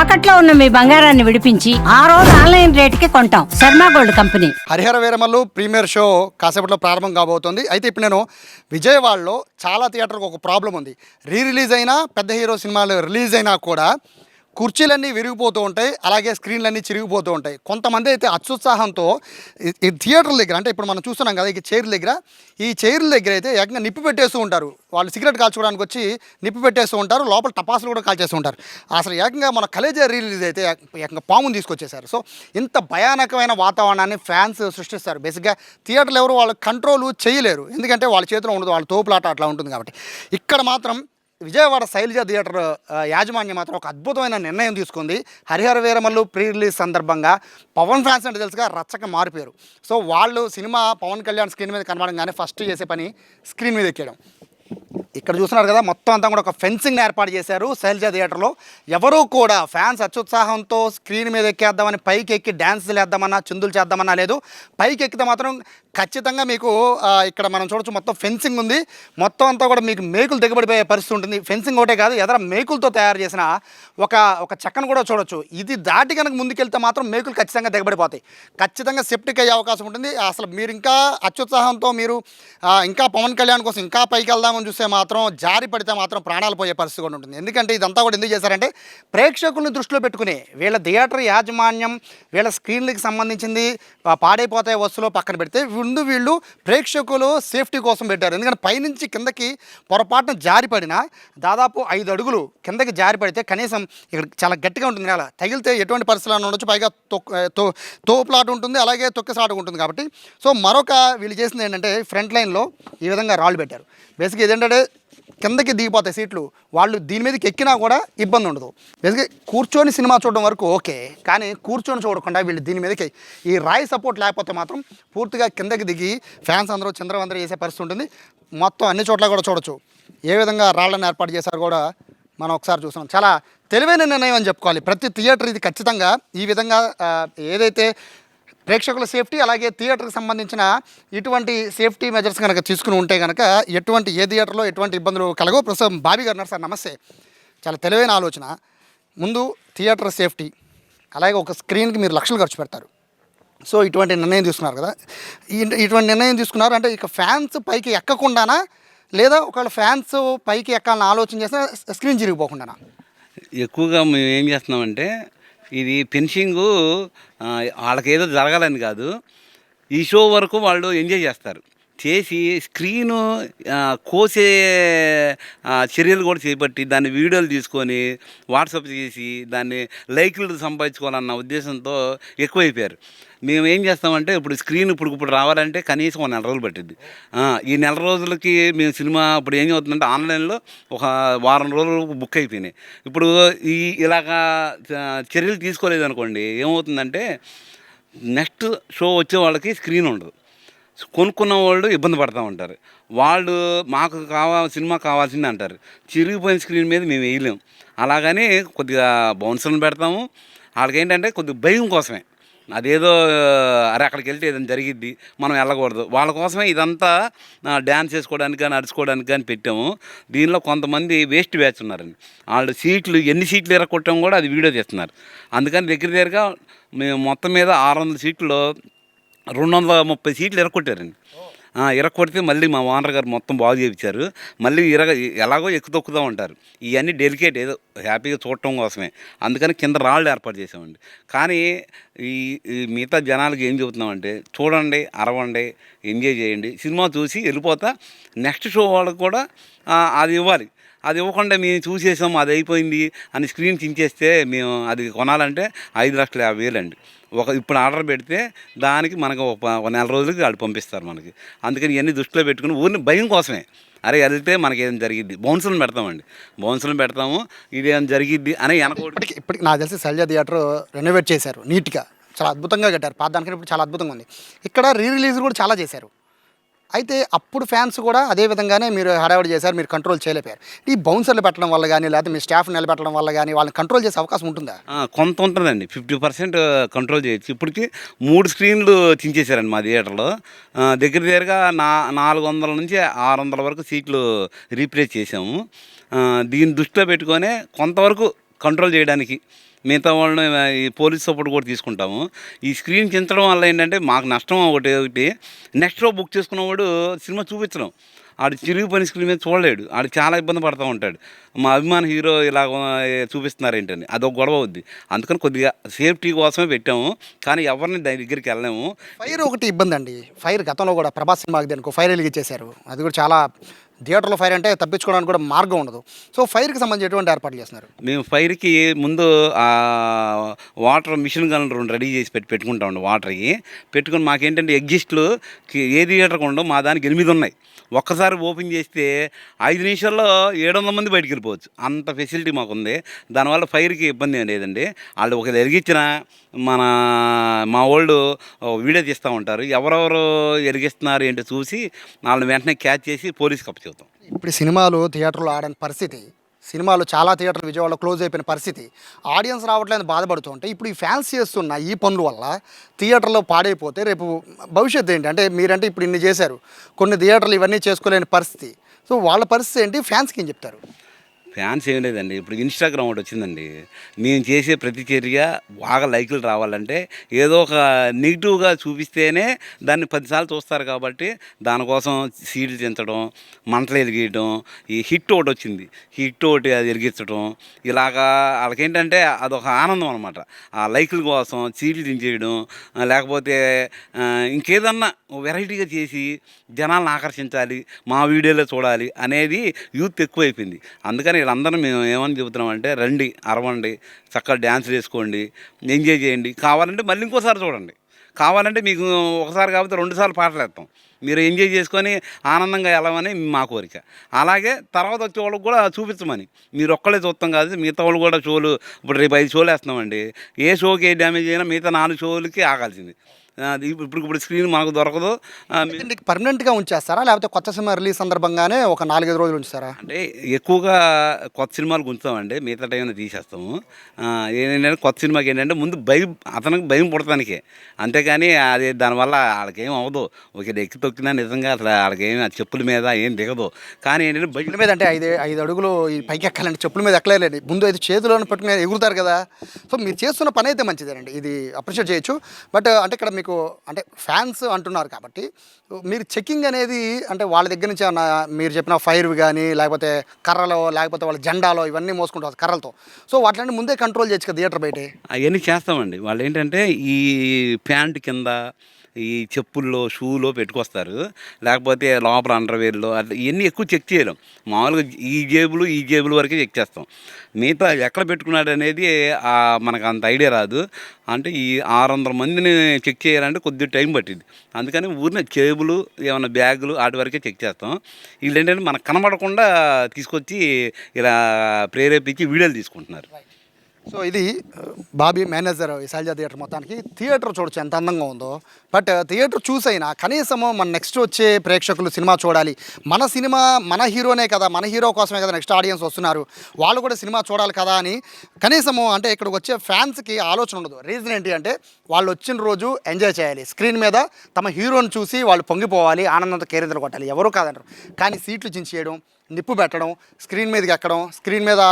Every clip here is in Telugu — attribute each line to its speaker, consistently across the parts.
Speaker 1: తాకట్లో ఉన్న మీ బంగారాన్ని విడిపించి ఆ రోజు ఆన్లైన్ రేటుకి కొంటాం. Sharma gold company.
Speaker 2: Harihara Veeramallu premiere show కాసేపట్లో ప్రారంభం కాబోతోంది. అయితే ఇప్పుడు నేను విజయవాడలో చాలా థియేటర్కి ఒక ప్రాబ్లం ఉంది. రీ రిలీజ్ అయినా పెద్ద హీరో సినిమాలు రిలీజ్ అయినా కూడా కుర్చీలన్నీ విరిగిపోతూ ఉంటాయి అలాగే స్క్రీన్లన్నీ చిరిగిపోతూ ఉంటాయి. కొంతమంది అయితే అత్యుత్సాహంతో ఈ- థియేటర్ల దగ్గర అంటే ఇప్పుడు మనం చూస్తున్నాం కదా ఈ చైర్ల దగ్గర ఈ చైర్ల దగ్గర అయితే ఏకంగా నిప్పి పెట్టేస్తూ ఉంటారు. వాళ్ళు సిగరెట్ కాల్చుకోవడానికి వచ్చి నిప్పి పెట్టేస్తూ ఉంటారు లోపల టపాసులు కూడా కాల్చేస్తూ ఉంటారు. అసలు ఏకంగా మన కలేజా రిలీజ్ అయితే ఏకంగా పాముని తీసుకొచ్చేసారు సో ఇంత భయానకమైన వాతావరణాన్ని ఫ్యాన్స్ సృష్టిస్తారు. బేసిక్గా థియేటర్లు ఎవరు వాళ్ళు కంట్రోల్ చేయలేరు. ఎందుకంటే వాళ్ళ చేతిలో ఉండదు వాళ్ళ తోపులాట అట్లా ఉంటుంది కాబట్టి. ఇక్కడ మాత్రం విజయవాడ శైలజ థియేటర్ యాజమాన్యం మాత్రం ఒక అద్భుతమైన నిర్ణయం తీసుకుంది. హరిహర వీరమల్లు ప్రీ రిలీజ్ సందర్భంగా పవన్ ఫ్యాన్స్ అంటే తెలుసుగా రచ్చక మారిపోయారు. సో వాళ్ళు సినిమా పవన్ కళ్యాణ్ స్క్రీన్ మీద కనబడంగానే ఫస్ట్ చేసే పని స్క్రీన్ మీద ఎక్కేయడం. ఇక్కడ చూస్తున్నారు కదా మొత్తం అంతా కూడా ఒక ఫెన్సింగ్ ఏర్పాటు చేశారు శైలజ థియేటర్లో. ఎవరూ కూడా ఫ్యాన్స్ అత్యుత్సాహంతో స్క్రీన్ మీద ఎక్కేద్దామని పైకి ఎక్కి డ్యాన్సులు వేద్దామన్నా చిందులు చేద్దామన్నా లేదు. పైకి ఎక్కితే మాత్రం ఖచ్చితంగా మీకు ఇక్కడ మనం చూడొచ్చు మొత్తం ఫెన్సింగ్ ఉంది. మొత్తం అంతా కూడా మీకు మేకులు దిగబడిపోయే పరిస్థితి ఉంటుంది. ఫెన్సింగ్ ఒకటే కాదు ఎదర మేకులతో తయారు చేసిన ఒక ఒక చెక్కను కూడా చూడొచ్చు. ఇది దాటి కనుక ముందుకెళ్తే మాత్రం మేకులు ఖచ్చితంగా దిగబడిపోతాయి. ఖచ్చితంగా సెప్టిక్ అయ్యే అవకాశం ఉంటుంది. అసలు మీరు ఇంకా అత్యుత్సాహంతో మీరు ఇంకా పవన్ కళ్యాణ్ కోసం ఇంకా పైకి వెళ్దామని చూస్తే మాత్రం జారి పడితే మాత్రం ప్రాణాలు పోయే పరిస్థితి కూడా ఉంటుంది. ఎందుకంటే ఇదంతా కూడా ఎందుకు చేశారంటే ప్రేక్షకుల్ని దృష్టిలో పెట్టుకుని వీళ్ళ థియేటర్ యాజమాన్యం వీళ్ళ స్క్రీన్లకి సంబంధించింది పాడైపోతాయి వస్తువులు పక్కన పెడితే ముందు వీళ్ళు ప్రేక్షకులు సేఫ్టీ కోసం పెట్టారు. ఎందుకంటే పైనుంచి కిందకి పొరపాటున జారిపడిన దాదాపు ఐదు అడుగులు కిందకి జారి పడితే కనీసం ఇక్కడ చాలా గట్టిగా ఉంటుంది నేల. తగిలితే ఎటువంటి పరిస్థితులు ఉండొచ్చు. పైగా తో తోపులాట ఉంటుంది అలాగే తొక్కిసాట ఉంటుంది కాబట్టి. సో మరొక వీళ్ళు చేసింది ఏంటంటే ఫ్రంట్ లైన్లో ఈ విధంగా రాళ్ళు పెట్టారు. బేసిక్ ఇదేంటంటే కిందకి దిగిపోతాయి సీట్లు. వాళ్ళు దీని మీదకి ఎక్కినా కూడా ఇబ్బంది ఉండదు. బేసిక్గా కూర్చొని సినిమా చూడడం వరకు ఓకే కానీ కూర్చొని చూడకుండా వీళ్ళు దీని మీదకి ఈ రాయి సపోర్ట్ లేకపోతే మాత్రం పూర్తిగా కిందకి దిగి ఫ్యాన్స్ అందరూ చంద్రవందరూ చేసే పరిస్థితి ఉంటుంది. మొత్తం అన్ని చోట్ల కూడా చూడొచ్చు. ఏ విధంగా రాళ్ళను ఏర్పాటు చేశారు కూడా మనం ఒకసారి చూసాం చాలా తెలివైన నిర్ణయం అని చెప్పుకోవాలి. ప్రతి థియేటర్ ఇది ఖచ్చితంగా ఈ విధంగా ఏదైతే ప్రేక్షకుల సేఫ్టీ అలాగే థియేటర్కి సంబంధించిన ఇటువంటి సేఫ్టీ మెజర్స్ కనుక తీసుకుని ఉంటే కనుక ఎటువంటి ఏ థియేటర్లో ఎటువంటి ఇబ్బందులు కలగో ప్రస్తుతం బాబీ గారు ఉన్నారు సార్ నమస్తే. చాలా తెలివైన ఆలోచన. ముందు థియేటర్ సేఫ్టీ అలాగే ఒక స్క్రీన్కి మీరు లక్షలు ఖర్చు పెడతారు. సో ఇటువంటి నిర్ణయం తీసుకున్నారు కదా. ఇటువంటి నిర్ణయం తీసుకున్నారు అంటే ఇక ఫ్యాన్స్ పైకి ఎక్కకుండానా? లేదా ఒకవేళ ఫ్యాన్స్ పైకి ఎక్కాలని ఆలోచన చేస్తే స్క్రీన్ చిరిగిపోకుండానా?
Speaker 3: ఎక్కువగా మేము ఏం చేస్తున్నామంటే ఇది ఫినిషింగు వాళ్ళకి ఏదో జరగాలని కాదు. ఈ షో వరకు వాళ్ళు ఎంజాయ్ చేస్తారు. చేసి స్క్రీను కోసే చర్యలు కూడా చేపట్టి దాన్ని వీడియోలు తీసుకొని వాట్సాప్ చేసి దాన్ని లైక్లు సంపాదించుకోవాలన్న ఉద్దేశంతో ఎక్కువైపోయారు. మేము ఏం చేస్తామంటే ఇప్పుడు స్క్రీన్ ఇప్పుడు ఇప్పుడు రావాలంటే కనీసం ఒక నెల రోజులు పట్టింది ఈ నెల రోజులకి మేము సినిమా ఇప్పుడు ఏం అవుతుందంటే ఆన్లైన్లో ఒక వారం రోజులు బుక్ అయిపోయినాయి. ఇప్పుడు ఈ ఇలాగా చర్యలు తీసుకోలేదు అనుకోండి ఏమవుతుందంటే నెక్స్ట్ షో వచ్చే వాళ్ళకి స్క్రీన్ ఉండదు. కొనుక్కున్న వాళ్ళు ఇబ్బంది పడుతూ ఉంటారు. వాళ్ళు మాకు కావాలి సినిమా కావాల్సింది అంటారు. చిరిగిపోయిన స్క్రీన్ మీద మేము వేయలేం. అలాగని కొద్దిగా బౌన్సర్లు పెడతాము. వాళ్ళకి ఏంటంటే కొద్దిగా భయం కోసమే. అదేదో అరే అక్కడికి వెళ్తే ఏదైనా జరిగిద్ది మనం వెళ్ళకూడదు. వాళ్ళ కోసమే ఇదంతా డ్యాన్స్ చేసుకోవడానికి కానీ నడుచుకోవడానికి కానీ పెట్టాము. దీనిలో కొంతమంది వేస్ట్ బ్యాచ్ ఉన్నారండి. వాళ్ళు సీట్లు ఎన్ని సీట్లు ఇరగొట్టడం కూడా అది వీడియో చేస్తున్నారు అందుకని దగ్గర దగ్గరగా మేము మొత్తం మీద ఆరు వందల సీట్లు రెండు వందల ముప్పై సీట్లు ఎరగొట్టారండి ఆ, మళ్ళీ మా ఓనర్ గారు మొత్తం బాగు చేయించారు మళ్ళీ ఇరగ ఎలాగో ఎక్కు తొక్కుతూ ఉంటారు ఇవన్నీ డెలికేట్ ఏదో హ్యాపీగా చూడటం కోసమే. అందుకని కింద రాళ్ళు ఏర్పాటు చేసామండి కానీ ఈ మిగతా జనాలకి ఏం చెబుతున్నామంటే చూడండి అరవండి ఎంజాయ్ చేయండి. సినిమా చూసి వెళ్ళిపోతా నెక్స్ట్ షో వాళ్ళకి కూడా అది ఇవ్వాలి. అది ఇవ్వకుండా మేము చూసేసాం అది అయిపోయింది అని స్క్రీన్ చించేస్తే మేము అది కొనాలంటే ఐదు లక్షల యాభై వేలండి. ఒక ఇప్పుడు ఆర్డర్ పెడితే దానికి మనకు ఒక నెల రోజులకి వాళ్ళు పంపిస్తారు మనకి. అందుకని ఇవన్నీ దృష్టిలో పెట్టుకుని ఊరిని భయం కోసమే. అరే వెళ్తే మనకి ఏదైనా జరిగిద్ది? బౌన్సులను పెడతామండి. బౌన్సులను పెడతాము ఇదేం జరిగిద్ది అని వెనకోటి
Speaker 2: ఇప్పటికి ఇప్పటికి నాకు తెలిసి శైలజ థియేటర్ రెనోవేట్ చేశారు నీట్గా. చాలా అద్భుతంగా కట్టారు. పాత దానికన్నా ఇప్పుడు చాలా అద్భుతంగా ఉంది. ఇక్కడ రీ రిలీజ్ కూడా చాలా చేశారు. అయితే అప్పుడు ఫ్యాన్స్ కూడా అదే విధంగానే మీరు హడావిడి చేశారు మీరు కంట్రోల్ చేయలేపారు ఈ బౌన్సర్లు పెట్టడం వల్ల కానీ లేకపోతే మీ స్టాఫ్ నిలబెట్టడం వల్ల కానీ వాళ్ళని కంట్రోల్ చేసే అవకాశం ఉంటుందా?
Speaker 3: కొంత ఉంటుందండి. ఫిఫ్టీ పర్సెంట్ కంట్రోల్ చేయొచ్చు. ఇప్పటికి మూడు స్క్రీన్లు చించేశారండి మా థియేటర్లో. దగ్గర దగ్గరగా నా నాలుగు వందల నుంచి ఆరు వందల వరకు సీట్లు రీప్లేస్ చేసాము దీన్ని దృష్టిలో పెట్టుకొని కొంతవరకు కంట్రోల్ చేయడానికి మిగతా వాళ్ళని ఈ పోలీస్ సపోర్ట్ కూడా తీసుకుంటాము. ఈ స్క్రీన్ చించడం వల్ల ఏంటంటే మాకు నష్టం ఒకటి ఒకటి. నెక్స్ట్ రో బుక్ చేసుకున్నవాడు సినిమా చూపించడం. ఆడు చిరుగు పని స్క్రీన్ మీద చూడలేడు. ఆడు చాలా ఇబ్బంది పడుతూ ఉంటాడు. మా అభిమాన హీరో ఇలా చూపిస్తున్నారు ఏంటని అదొక గొడవ అవుద్ది. అందుకని కొద్దిగా సేఫ్టీ కోసమే పెట్టాము. కానీ ఎవరిని దాని దగ్గరికి వెళ్ళలేము.
Speaker 2: ఫైర్ ఒకటి ఇబ్బంది అండి ఫైర్ గతంలో కూడా ప్రభాస్ సినిమాకి దానికి ఫైర్ వెలిగించేశారు. అది కూడా చాలా థియేటర్లో ఫైర్ అంటే తప్పించుకోవడానికి కూడా మార్గం ఉండదు. సో ఫైర్కి సంబంధించి ఎటువంటి ఏర్పాట్లు చేస్తున్నారు?
Speaker 3: మేము ఫైర్కి ముందు వాటర్ మిషన్ గన్లు రెండు రెడీ చేసి పెట్టి పెట్టుకుంటామండి వాటర్కి పెట్టుకుని మాకేంటంటే ఎగ్జిస్ట్లు ఏ థియేటర్కి ఉండవు మా దానికి ఎనిమిది ఉన్నాయి. ఒక్కసారి ఓపెన్ చేస్తే ఐదు నిమిషాల్లో ఏడు వందల మంది బయటికి వెళ్ళిపోవచ్చు. అంత ఫెసిలిటీ మాకుంది. దానివల్ల ఫైర్కి ఇబ్బంది ఏం లేదండి. వాళ్ళు ఒక ఎరిగించిన మన మా వాళ్ళు వీడియో తీస్తూ ఉంటారు. ఎవరెవరు ఎరిగిస్తున్నారు ఏంటో చూసి వాళ్ళని వెంటనే క్యాచ్ చేసి పోలీస్కి అప్పచెబుతాం
Speaker 2: ఇప్పుడు సినిమాలు థియేటర్లో ఆడని పరిస్థితి సినిమాలు చాలా థియేటర్లు విజయవాడలో క్లోజ్ అయిపోయిన పరిస్థితి ఆడియన్స్ రావట్లేదు బాధపడుతూ ఉంటే ఇప్పుడు ఈ ఫ్యాన్స్ చేస్తున్న ఈ పనుల వల్ల థియేటర్లో పాడైపోతే రేపు భవిష్యత్తు ఏంటి? అంటే మీరంటే ఇప్పుడు ఇన్ని చేశారు కొన్ని థియేటర్లు ఇవన్నీ చేసుకోలేని పరిస్థితి. సో వాళ్ళ పరిస్థితి ఏంటి? ఫ్యాన్స్కి ఏం చెప్తారు?
Speaker 3: ఫ్యాన్స్ ఏం లేదండి. ఇప్పుడు ఇన్స్టాగ్రామ్ ఒకటి వచ్చిందండి. నేను చేసే ప్రతి చర్య బాగా లైకులు రావాలంటే ఏదో ఒక నెగిటివ్గా చూపిస్తేనే దాన్ని పదిసార్లు చూస్తారు కాబట్టి దానికోసం సీడ్లు తించడం మంటలు ఎరిగేయడం ఈ హిట్ ఒకటి వచ్చింది. హిట్ ఒకటి అది ఎరిగించడం ఇలాగా వాళ్ళకేంటంటే అదొక ఆనందం అనమాట ఆ లైకుల కోసం సీడ్లు దించేయడం లేకపోతే ఇంకేదన్నా వెరైటీగా చేసి జనాలను ఆకర్షించాలి మా వీడియోలో చూడాలి అనేది యూత్ ఎక్కువైపోయింది. అందుకని వీళ్ళందరూ మేము ఏమని చెబుతున్నామంటే రండి అరవండి చక్కగా డ్యాన్స్ వేసుకోండి ఎంజాయ్ చేయండి. కావాలంటే మళ్ళీ ఇంకోసారి చూడండి. కావాలంటే మీకు ఒకసారి కాకపోతే రెండుసార్లు పాటలు వేస్తాం. మీరు ఎంజాయ్ చేసుకొని ఆనందంగా వెళ్ళమని మా కోరిక. అలాగే తర్వాత వచ్చే వాళ్ళకి కూడా చూపించమని. మీరు ఒక్కళ్ళే చూస్తాం కాదు మిగతా వాళ్ళు కూడా షోలు ఇప్పుడు రేపు ఐదు షోలు వేస్తున్నామండి. ఏ షోకి ఏ డ్యామేజ్ అయినా మిగతా నాలుగు షోలకి ఆగాల్సింది. ఇప్పుడు ఇప్పుడు స్క్రీన్ మనకు దొరకదు.
Speaker 2: పర్మనెంట్గా ఉంచేస్తారా? లేకపోతే కొత్త సినిమా రిలీజ్ సందర్భంగానే ఒక నాలుగైదు రోజులు ఉంచుతారా?
Speaker 3: అంటే ఎక్కువగా కొత్త సినిమాలు గుంచుతామండి మిగతా టైంలో తీసేస్తాము. ఏంటంటే కొత్త సినిమాకి ఏంటంటే ముందు భయం అతనికి భయం పుడతానికే. అంతేకాని అది దానివల్ల వాళ్ళకేం అవ్వదు. ఒక ఎక్కి తొక్కినా నిజంగా అసలు వాళ్ళకేం చెప్పుల మీద ఏం దిగదు. కానీ ఏంటంటే బయట
Speaker 2: మీద అంటే ఐదు ఐదు అడుగులు ఈ పైకి ఎక్కాలంటే చెప్పుల మీద ఎక్కలేండి ముందు అయితే చేతిలో పట్టుకుని ఎగురుతారు కదా. సో మీరు చేస్తున్న పని అయితే మంచిదేనండి. ఇది అప్రిషియేట్ చేయొచ్చు. బట్ అంటే ఇక్కడ మీకు అంటే ఫ్యాన్స్ అంటున్నారు కాబట్టి మీరు చెకింగ్ అనేది అంటే వాళ్ళ దగ్గర నుంచి ఏమన్నా మీరు చెప్పిన ఫైర్ కానీ లేకపోతే కర్రలో లేకపోతే వాళ్ళ జెండాలో ఇవన్నీ మోసుకుంటారు కర్రలతో. సో వాటిని ముందే కంట్రోల్ చేయొచ్చు కదా థియేటర్ బయట?
Speaker 3: అవన్నీ చేస్తామండి. వాళ్ళు ఏంటంటే ఈ ప్యాంట్ కింద ఈ చెప్పుల్లో షూలో పెట్టుకొస్తారు. లేకపోతే లోపల అండర్వేర్లో అట్లా ఇవన్నీ ఎక్కువ చెక్ చేయలేం. మామూలుగా ఈ జేబులు ఈ జేబుల వరకే చెక్ చేస్తాం. మిగతా ఎక్కడ పెట్టుకున్నాడు అనేది మనకు అంత ఐడియా రాదు. అంటే ఈ ఆరు వందల మందిని చెక్ చేయాలంటే కొద్దిగా టైం పట్టింది అందుకని ఊరిన జేబులు ఏమైనా బ్యాగులు వాటి వరకే చెక్ చేస్తాం. వీళ్ళు ఏంటంటే మనకు కనబడకుండా తీసుకొచ్చి ఇలా ప్రేరేపించి వీడియోలు తీసుకుంటున్నారు.
Speaker 2: సో ఇది బాబీ మేనేజర్ ఈ శైలజ థియేటర్ మొత్తానికి. థియేటర్ చూడొచ్చు ఎంత అందంగా ఉందో. బట్ థియేటర్ చూసైనా కనీసము మన నెక్స్ట్ వచ్చే ప్రేక్షకులు సినిమా చూడాలి. మన సినిమా మన హీరోనే కదా మన హీరో కోసమే కదా నెక్స్ట్ ఆడియన్స్ వస్తున్నారు. వాళ్ళు కూడా సినిమా చూడాలి కదా అని కనీసము అంటే ఇక్కడికి వచ్చే ఫ్యాన్స్కి ఆలోచన ఉండదు. రీజన్ ఏంటి అంటే వాళ్ళు వచ్చిన రోజు ఎంజాయ్ చేయాలి. స్క్రీన్ మీద తమ హీరోని చూసి వాళ్ళు పొంగిపోవాలి ఆనందంతో కేరింతలు కొట్టాలి. ఎవరు కాదంటారు. కానీ సీట్లు చించేయడం నిప్పు పెట్టడం స్క్రీన్ మీదకి ఎక్కడం స్క్రీన్ మీద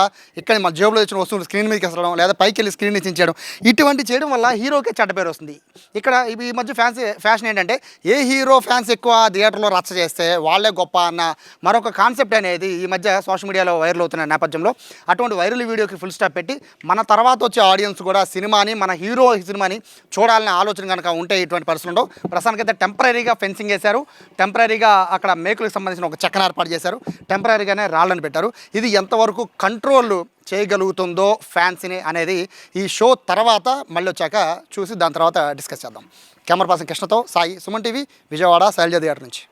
Speaker 2: ఇక్కడ మన జేబులో ఇచ్చిన వస్తువులు స్క్రీన్ మీదకి ఎసరడం లేదా పైకి వెళ్ళి స్క్రీన్ చించడం ఇటువంటి చేయడం వల్ల హీరోకే చెడ్డ పేరు వస్తుంది. ఇక్కడ ఈ మధ్య ఫ్యాన్స్ ఫ్యాషన్ ఏంటంటే ఏ హీరో ఫ్యాన్స్ ఎక్కువ థియేటర్లో రచ్చ చేస్తే వాళ్ళే గొప్ప అన్న మరొక కాన్సెప్ట్ అనేది ఈ మధ్య సోషల్ మీడియాలో వైరల్ అవుతున్న నేపథ్యంలో అటువంటి వైరల్ వీడియోకి ఫుల్ స్టాప్ పెట్టి మన తర్వాత వచ్చే ఆడియన్స్ కూడా సినిమాని మన హీరో సినిమాని చూడాలనే ఆలోచన కనుక ఉంటే ఇటువంటి పరిస్థితులు ఉండవు. ప్రస్తుతానికైతే టెంపరీగా ఫెన్సింగ్ వేశారు. టెంపరీగా అక్కడ మేకులకు సంబంధించిన ఒక చెక్కన ఏర్పాటు చేశారు. టెంపరీగానే రాళ్ళని పెట్టారు. ఇది ఎంతవరకు కంట్రోల్ చేయగలుగుతుందో ఫ్యాన్స్ని అనేది ఈ షో తర్వాత మళ్ళీ వచ్చాక చూసి దాని తర్వాత డిస్కస్ చేద్దాం. కెమెరా పర్సన్ కృష్ణతో సాయి సుమన్ టీవీ విజయవాడ శైలజ థియేటర్ నుంచి.